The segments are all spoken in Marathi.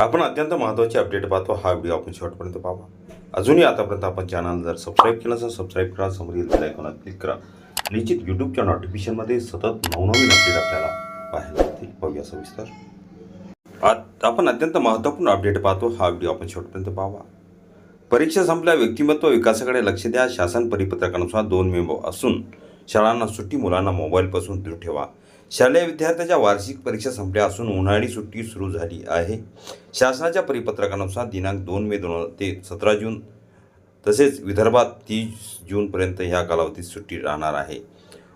आपण अत्यंत महत्त्वाची अपडेट पाहतो. हा व्हिडिओ आपण शेवटपर्यंत पाहा. अजूनही आतापर्यंत आपण चॅनल जर सबस्क्राईब केलं असेल सबस्क्राईब करा. समोरील बेल आयकॉनला क्लिक करा. निश्चित यूट्यूबच्या नोटिफिकेशनमध्ये सतत नवनवीन अपडेट आपल्याला पाहायला मिळतील. पाहूया सविस्तर आत आपण अत्यंत महत्त्वपूर्ण अपडेट पाहतो. हा व्हिडिओ आपण शेवटपर्यंत पाहावा परीक्षा संपल्या व्यक्तिमत्व विकासाकडे लक्ष द्या. शासन परिपत्रकानुसार दोन मेंबर असून शाळांना सुट्टी मुलांना मोबाईलपासून दूर ठेवा. शालेय विद्यार्थ्याच्या वार्षिक परीक्षा संपल्या असून उन्हाळी सुट्टी सुरू झाली आहे. शासनाच्या परिपत्रकानुसार दिनांक दोन मे दोन ते सतरा जून तसेच विदर्भात तीस जूनपर्यंत ह्या कालावधीत सुट्टी राहणार आहे.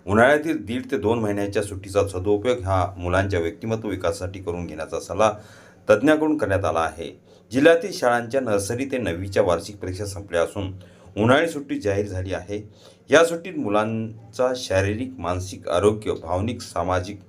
उन्हाळ्यातील दीड ते दोन महिन्याच्या सुट्टीचा सदुपयोग हा मुलांच्या व्यक्तिमत्व विकासासाठी करून घेण्याचा सल्ला तज्ज्ञाकडून करण्यात आला आहे. जिल्ह्यातील शाळांच्या नर्सरी ते नववीच्या वार्षिक परीक्षा संपल्या असून उन्हाळी सुट्टी जाहीर झाली आहे. या सुट्टीत मुलांचा शारीरिक मानसिक आरोग्य भावनिक सामाजिक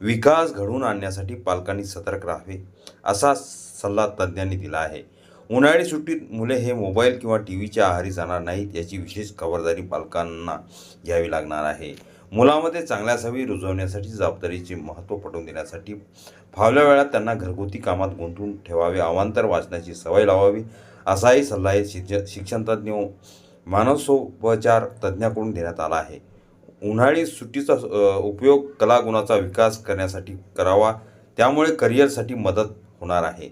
विकास घडवून आणण्यासाठी पालकांनी सतर्क राहावे असा सल्ला तज्ज्ञांनी दिला आहे. उन्हाळी सुट्टीत मुले हे मोबाईल किंवा टी व्हीच्या आहारी जाणार नाहीत याची विशेष खबरदारी पालकांना घ्यावी लागणार आहे. मुलामध्ये चांगल्या सवयी रुजवण्यासाठी जबाबदारीचे महत्त्व पटवून देण्यासाठी फावल्या वेळात त्यांना घरगुती कामात गुंतवून ठेवावे अवांतर वाचण्याची सवय लावावी असाही सल्लाही शिक्ष शिक्षणतज्ज्ञ मानसोपचार तज्ज्ञाकडून देण्यात आला आहे. उन्हाळी सुट्टीचा उपयोग कलागुणाचा विकास करण्यासाठी करावा त्यामुळे करिअरसाठी मदत होणार आहे.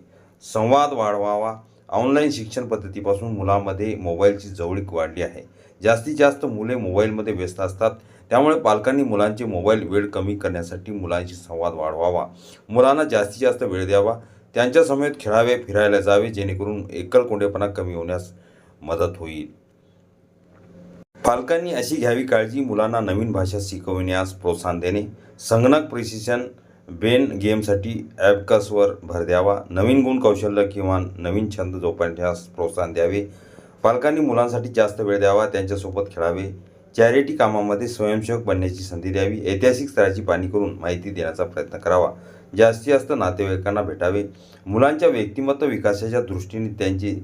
संवाद वाढवावा. ऑनलाईन शिक्षण पद्धतीपासून मुलामध्ये मोबाईलची जवळीक वाढली आहे. जास्तीत जास्त मुले मोबाईलमध्ये व्यस्त असतात. त्यामुळे पालकांनी मुलांचे मोबाईल वेळ कमी करण्यासाठी मुलांशी संवाद वाढवावा. मुलांना जास्तीत जास्त वेळ द्यावा. त्यांच्या समेत खेळावे फिरायला जावे जेणेकरून एकलकोंडेपणा कमी होण्यास मदत होईल. पालकांनी अशी घ्यावी काळजी मुलांना नवीन भाषा शिकवण्यास प्रोत्साहन देणे. संगणक प्रशिक्षण बेन गेमसाठी ॲबकसवर भर द्यावा. नवीन गुण कौशल्य किंवा नवीन छंद जोपासण्यास प्रोत्साहन द्यावे. पालकांनी मुलांसाठी जास्त वेळ द्यावा त्यांच्यासोबत खेळावे. चॅरिटी कामामध्ये स्वयंसेवक बनण्याची संधी द्यावी ऐतिहासिक स्थळाची पाणी करून माहिती देण्याचा प्रयत्न करावा. जास्तीत जास्त नातेवाईकांना भेटावे. मुलांच्या व्यक्तिमत्व विकासाच्या दृष्टीने त्यांचे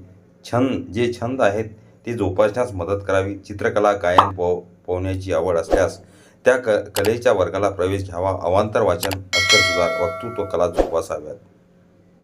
छंद जे छंद आहेत ते जोपासण्यास मदत करावी. चित्रकला गायन पो पोहण्याची आवड असल्यास त्या क कलेच्या वर्गाला प्रवेश घ्यावा. अवांतर वाचन अक्षर सुधार वक्तृत्व कला जोपासाव्यात.